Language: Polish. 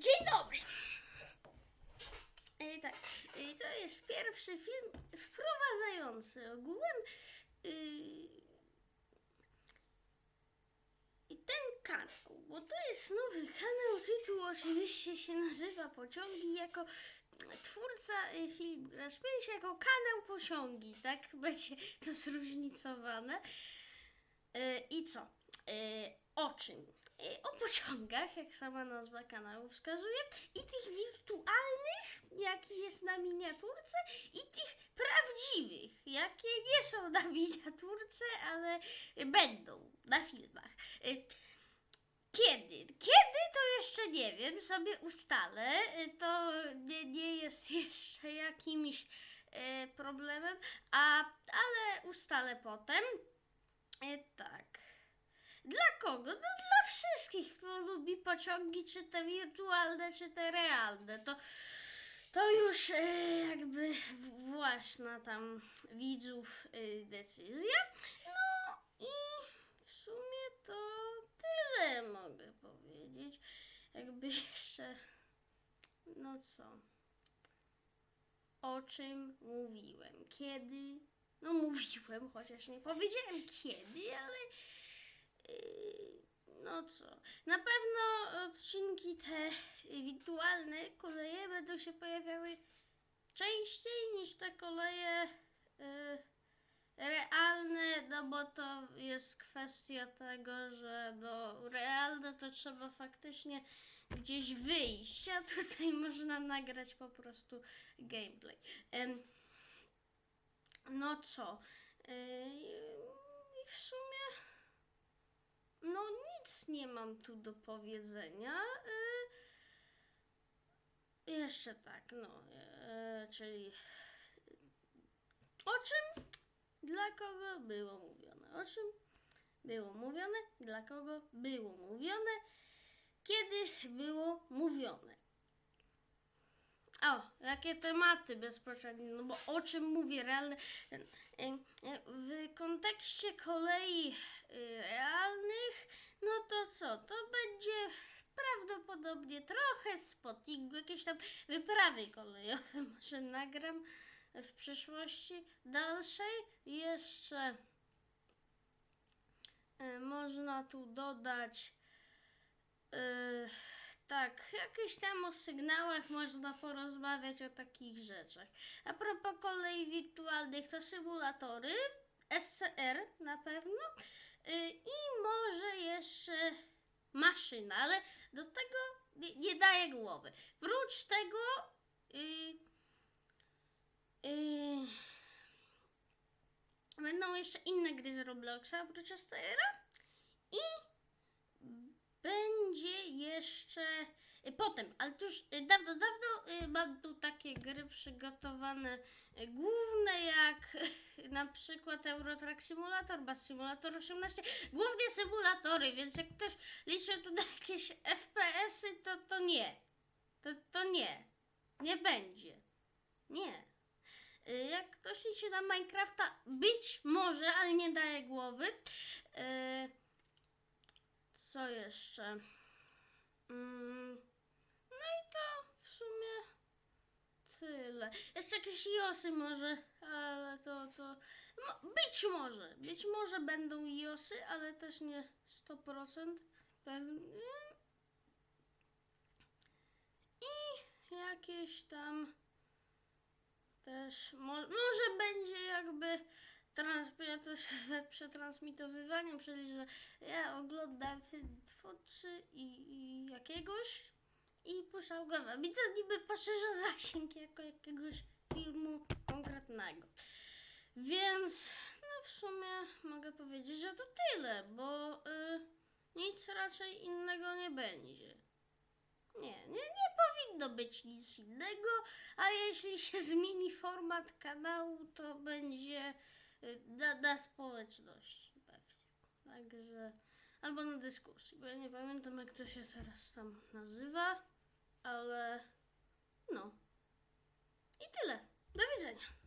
Dzień dobry. E, tak, e, to jest pierwszy film wprowadzający ogółem e, i ten kanał, bo to jest nowy kanał, tytuł oczywiście się nazywa Pociągi jako twórca e, film Grasz 5 jako kanał Pociągi, tak będzie to zróżnicowane. E, I co? E, O czym? E, O pociągach, jak sama nazwa kanału wskazuje, i tych wirtualnych, jaki jest na miniaturce, i tych prawdziwych, jakie nie są na miniaturce, ale będą na filmach. E, Kiedy? Kiedy to jeszcze nie wiem, sobie ustalę. E, To nie, nie jest jeszcze jakimś problemem, a, ale ustalę potem. Tak. Dla kogo? No dla wszystkich, kto lubi pociągi, czy te wirtualne, czy te realne. To, to już e, jakby własna tam widzów e, decyzja. No i w sumie to tyle mogę powiedzieć. Jakby jeszcze, no co, o czym mówiłem, kiedy, no mówiłem, chociaż nie powiedziałem kiedy, ale No co? Na pewno odcinki te wirtualne koleje będą się pojawiały częściej niż te koleje yy, realne, no bo to jest kwestia tego, że do realne to trzeba faktycznie gdzieś wyjść, a tutaj można nagrać po prostu gameplay. No co? Yy, I w sumie no nic nie mam tu do powiedzenia. Y, jeszcze tak, no, y, czyli o czym, dla kogo było mówione, o czym było mówione, dla kogo było mówione, kiedy było mówione. O, jakie tematy bezpośrednio, no bo o czym mówię, realne, y, y, w kontekście kolei to co? To będzie prawdopodobnie trochę spottingu, jakieś tam wyprawy kolejowe może nagram w przyszłości dalszej. Jeszcze y, można tu dodać y, tak, jakieś tam o sygnałach można porozmawiać o takich rzeczach. A propos kolei wirtualnych, to symulatory, SCR na pewno. Y, I może jeszcze maszyna, ale do tego nie, nie daję głowy. Prócz tego y, y, będą jeszcze inne gry z Robloxa oprócz SCR-a i będzie jeszcze y, potem, ale to już y, dawno, dawno mam tu takie gry przygotowane główne jak na przykład Eurotrack Simulator, Bus Simulator 18, głównie symulatory, więc jak ktoś liczy tu na jakieś FPS-y, to, to nie. To, to nie. Nie będzie. Nie. Y, Jak ktoś liczy na Minecrafta, być może, ale nie daje głowy. Y, Co jeszcze? Mm, No i to w sumie tyle. Jeszcze jakieś iosy może, ale to, to być może, być może będą iosy, ale też nie 100% pewnie. I jakieś tam też, mo- może będzie jakby trans, ja też we przetransmitowywaniem, czyli że ja oglądam twórcy i, i jakiegoś i puszczał go. I to niby poszerza zasięg jako jakiegoś filmu konkretnego. Więc no w sumie mogę powiedzieć, że to tyle, bo y, nic raczej innego nie będzie. Nie, nie, nie powinno być nic innego, a jeśli się zmieni format kanału, to będzie y, na, na społeczności pewnie. Także, albo na dyskusji, bo ja nie pamiętam jak to się teraz tam nazywa, ale no. I tyle. Do widzenia.